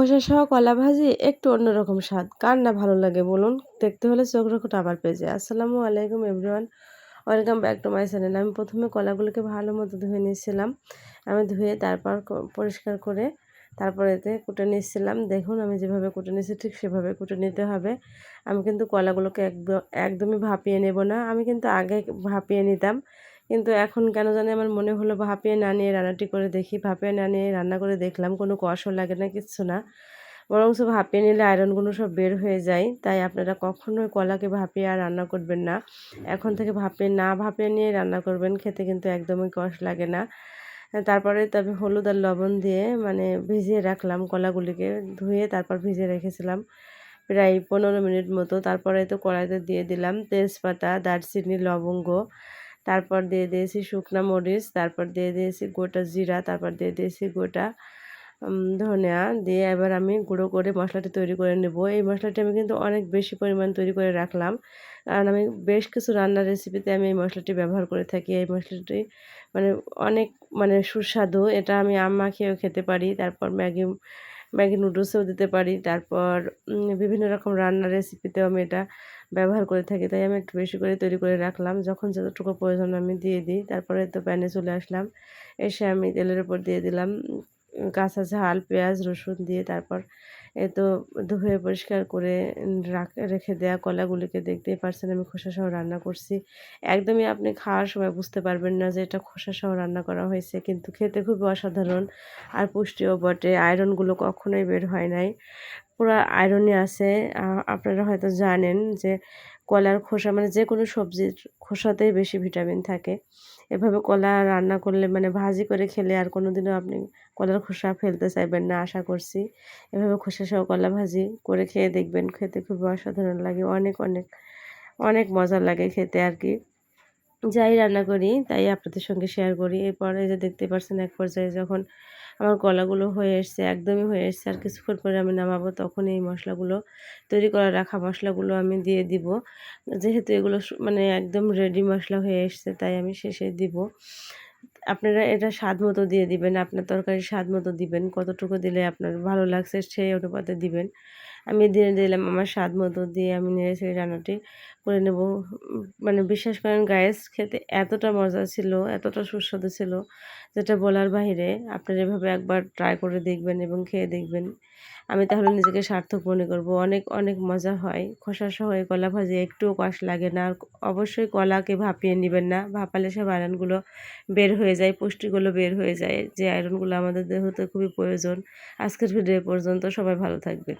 খোসা সহ কলা ভাজি একটু অন্যরকম স্বাদ। কার না ভালো লাগে বলুন? দেখতে হলে চোখ রাখুন আমার পেজে আসসালামু আলাইকুম everyone welcome back to my channel আমি প্রথমে কলাগুলোকে ভালো মতো ধুয়ে নিয়েছিলাম। আমি ধুয়ে তারপর পরিষ্কার করে তারপর এতে কুটে নিচ্ছিলাম দেখুন আমি যেভাবে কুটে নিয়েছি ঠিক সেভাবে কুটে নিতে হবে। আমি কিন্তু কলাগুলোকে একদম একদমই ভাপিয়ে নেব না। আমি কিন্তু আগে ভাপিয়ে নিতাম। কিন্তু এখন কেন জানি আমার মনে হলো ভাপিয়ে না নিয়ে রান্নাটি করে দেখি। ভাপিয়ে না নিয়ে রান্না করে দেখলাম, কোনো কষও লাগে না, কিচ্ছু না। বরং সব ভাপিয়ে নিলে আয়রনগুলো সব বের হয়ে যায়, তাই আপনারা কখনোই কলাকে ভাপিয়ে আর রান্না করবেন না। এখন থেকে ভাপিয়ে না ভাপিয়ে নিয়ে রান্না করবেন, খেতে কিন্তু একদমই কষ লাগে না। তারপরে তবে হলুদ আর লবণ দিয়ে মানে ভিজিয়ে রাখলাম কলাগুলিকে, ধুয়ে তারপর ভিজিয়ে রেখেছিলাম প্রায় পনেরো মিনিট মতো। তারপরে তো কড়াইতে দিয়ে দিলাম তেজপাতা, দারচিনি, লবঙ্গ তারপর দিয়ে দিয়েছি শুকনা মরিচ, তারপর দিয়ে দিয়েছি গোটা জিরা, তারপর দিয়ে দিয়েছি গোটা ধনিয়া দিয়ে এবার আমি গুঁড়ো করে মশলাটি তৈরি করে নেব। এই মশলাটি আমি কিন্তু অনেক বেশি পরিমাণ তৈরি করে রাখলাম। কারণ আমি বেশ কিছু রান্নার রেসিপিতে আমি এই মশলাটি ব্যবহার করে থাকি। এই মশলাটি মানে অনেক মানে সুস্বাদু। এটা আমি আম্মা খেয়েও খেতে পারি। তারপর ম্যাগি ম্যাগি নুডলসেও দিতে পারি। তারপর বিভিন্ন রকম রান্নার রেসিপিতেও আমি এটা ব্যবহার করে থাকি। তাই আমি একটু বেশি করে তৈরি করে রাখলাম। যখন যতটুকু প্রয়োজন আমি দিয়ে দিই। তারপরে তো প্যানে চলে আসলাম। এসে আমি তেলের উপর দিয়ে দিলাম। কাঁচা ঝাল পেঁয়াজ, রসুন দিয়ে তারপর এ তো ধুয়ে পরিষ্কার করে রেখে দেওয়া কলাগুলিকে দেখতেই পারছেন আমি খোসা সহ রান্না করছি। একদমই আপনি খাওয়ার সময় বুঝতে পারবেন না যে এটা খোসা সহ রান্না করা হয়েছে, কিন্তু খেতে খুবই অসাধারণ আর পুষ্টিও বটে আয়রনগুলো কখনোই বের হয় নাই। পুরো আয়রনই আছে আপনারা হয়তো জানেন যে কলার খোসা মানে যে কোনো সবজির খোসাতেই বেশি ভিটামিন থাকে। এভাবে কলা রান্না করলে মানে ভাজি করে খেলে আর কোনো দিনও আপনি কলার খোসা ফেলতে চাইবেন না, আশা করছি। এভাবে খোসা সহ কলা ভাজি করে খেয়ে দেখবেন, খেতে খুব অসাধারণ লাগে, অনেক অনেক অনেক মজা লাগে খেতে আর কি। যাই রান্না করি, তাই আপনাদের সঙ্গে শেয়ার করি। এরপরে যে দেখতে পাচ্ছেন এক পর্যায়ে যখন আমার গলাগুলো হয়ে এসছে, একদমই হয়ে এসছে আর কিছুক্ষণ পরে আমি নামাবো, তখন এই মশলাগুলো তৈরি করা রাখা মশলাগুলো আমি দিয়ে দিব। যেহেতু এগুলো মানে একদম রেডি মশলা হয়ে এসছে, তাই আমি শেষে দিব। আপনারা এটা স্বাদ মতো দিয়ে দিবেন, আপনার তরকারি স্বাদ মতো দিবেন, কতটুকু দিলে আপনার ভালো লাগছে সেই অনুপাতে দিবেন। আমি দিয়ে দিলাম আমার স্বাদ মতো দিয়ে আমি নেড়ে সেই রান্নাটি করে নেব। মানে বিশ্বাস করেন গায়েস খেতে এতটা মজা ছিল, এতটা সুস্বাদু ছিল, যেটা বলার বাহিরে আপনারা এভাবে একবার ট্রাই করে দেখবেন এবং খেয়ে দেখবেন। আমি তাহলে নিজেকে সার্থক মনে করব। অনেক অনেক মজা হয়। খোসা সহ এই কলা ভাজি একটুও কষ লাগে না। আর অবশ্যই কলাকে ভাপিয়ে নেবেন না। ভাপালে সব আয়রনগুলো বের হয়ে যায়, পুষ্টিগুলো বের হয়ে যায়। যে আয়রনগুলো আমাদের দেহতে খুবই প্রয়োজন। আজকের ভিডিও পর্যন্ত সবাই ভালো থাকবেন।